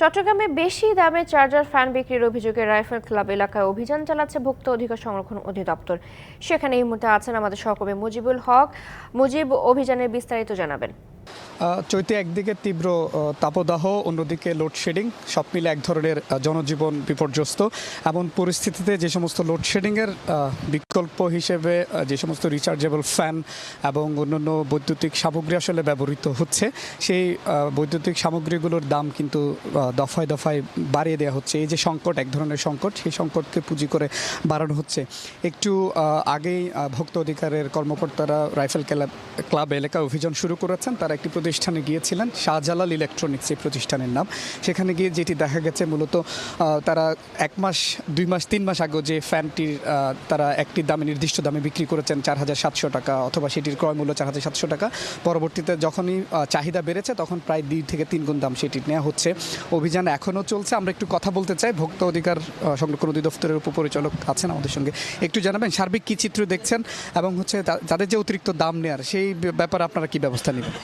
চট্টগ্রামে বেশি দামে চার্জার ফ্যান বিক্রির অভিযোগে রাইফেল ক্লাব এলাকায় অভিযান চালাচ্ছে ভুক্ত অধিকার সংরক্ষণ অধিদপ্তর। সেখানে এই মুহূর্তে আছেন আমাদের সহকর্মী মুজিবুল হক। মুজিব, অভিযানের বিস্তারিত জানাবেন। চৈতে একদিকে তীব্র তাপদাহ, অন্যদিকে লোডশেডিং সব মিলে এক ধরনের জনজীবন বিপর্যস্ত। এমন পরিস্থিতিতে যে সমস্ত লোডশেডিংয়ের বিকল্প হিসেবে যে সমস্ত রিচার্জেবল ফ্যান এবং অন্যান্য বৈদ্যুতিক সামগ্রী আসলে ব্যবহৃত হচ্ছে, সেই বৈদ্যুতিক সামগ্রীগুলোর দাম কিন্তু দফায় দফায় বাড়িয়ে দেওয়া হচ্ছে। এই যে সংকট, এক ধরনের সংকট, সেই সংকটকে পুঁজি করে বাড়ানো হচ্ছে। একটু আগেই ভোক্তা অধিকারের কর্মকর্তারা রাইফেল ক্লাব ক্লাব এলাকায় অভিযান শুরু করেছেন। তারা একটি প্রতিষ্ঠানে গিয়েছিলেন, শাহজালাল ইলেকট্রনিক্স এই প্রতিষ্ঠানের নাম। সেখানে গিয়ে যেটি দেখা গেছে মূলত তারা এক মাস, দুই মাস, তিন মাস আগে যে ফ্যানটির তারা একটি দামে, নির্দিষ্ট দামে বিক্রি করেছেন চার হাজার সাতশো টাকা অথবা সেটির ক্রয় মূল্য চার হাজার সাতশো টাকা। পরবর্তীতে যখনই চাহিদা বেড়েছে তখন প্রায় দুই থেকে তিন গুণ দাম সেটি নেওয়া হচ্ছে। অভিযান এখনও চলছে। আমরা একটু কথা বলতে চাই। ভোক্তা অধিকার সংরক্ষণ অধিদপ্তরের উপপরিচালক আছেন আমাদের সঙ্গে। একটু জানাবেন, সার্বিক কী চিত্র দেখছেন এবং হচ্ছে তাদের যে অতিরিক্ত দাম নেওয়ার সেই ব্যাপারে আপনারা কি ব্যবস্থা নেবেন?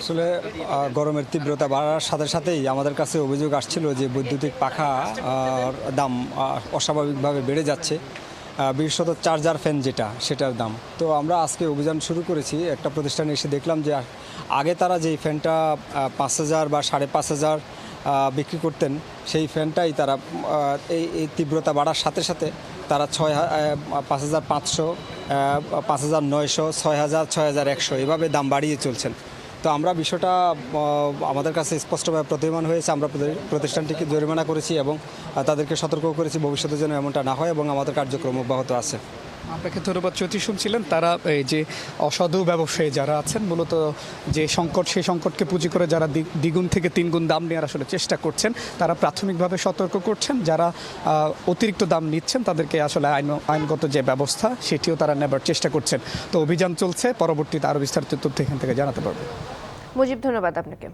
আসলে গরমের তীব্রতা বাড়ার সাথে সাথেই আমাদের কাছে অভিযোগ আসছিল যে বৈদ্যুতিক পাখা দাম অস্বাভাবিকভাবে বেড়ে যাচ্ছে। বিশেষত চার্জার ফ্যান যেটা, সেটার দাম। তো আমরা আজকে অভিযান শুরু করেছি, একটা প্রতিষ্ঠানে এসে দেখলাম যে আগে তারা যেই ফ্যানটা পাঁচ হাজার বা সাড়ে পাঁচ হাজার বিক্রি করতেন, সেই ফ্যানটাই তারা এই তীব্রতা বাড়ার সাথে সাথে তারা ছয় পাঁচ হাজার পাঁচশো পাঁচ হাজার নয়শো, ছয় হাজার ছয় হাজার একশো, এভাবে দাম বাড়িয়ে চলছেন। তো আমরা বিষয়টা আমাদের কাছে স্পষ্টভাবে প্রতিমান হয়েছে। আমরা প্রতি- প্রতিষ্ঠানটিকে জরিমানা করেছি এবং তাদেরকে সতর্ক করেছি ভবিষ্যতে যেন এমনটা না হয় এবং আমাদের কার্যক্রম অব্যাহত আছে। আপনাকে ধন্যবাদ চৌধুরী শুনছিলেন। তারা, এই যে অসাধু ব্যবসায়ী যারা আছেন, মূলত যে সংকট, সেই সংকটকে পুঁজি করে যারা দ্বি- দ্বিগুণ থেকে তিনগুণ দাম নেওয়ার আসলে চেষ্টা করছেন, তারা প্রাথমিকভাবে সতর্ক করছেন। যারা অতিরিক্ত দাম নিচ্ছেন, তাদেরকে আসলে আইন, আইনগত যে ব্যবস্থা, সেটিও তারা নেবার চেষ্টা করছেন। তো অভিযান চলছে, পরবর্তীতে আরও বিস্তারিত তথ্য এখান থেকে জানাতে পারব। মুজিব, ধন্যবাদ আপনাকে।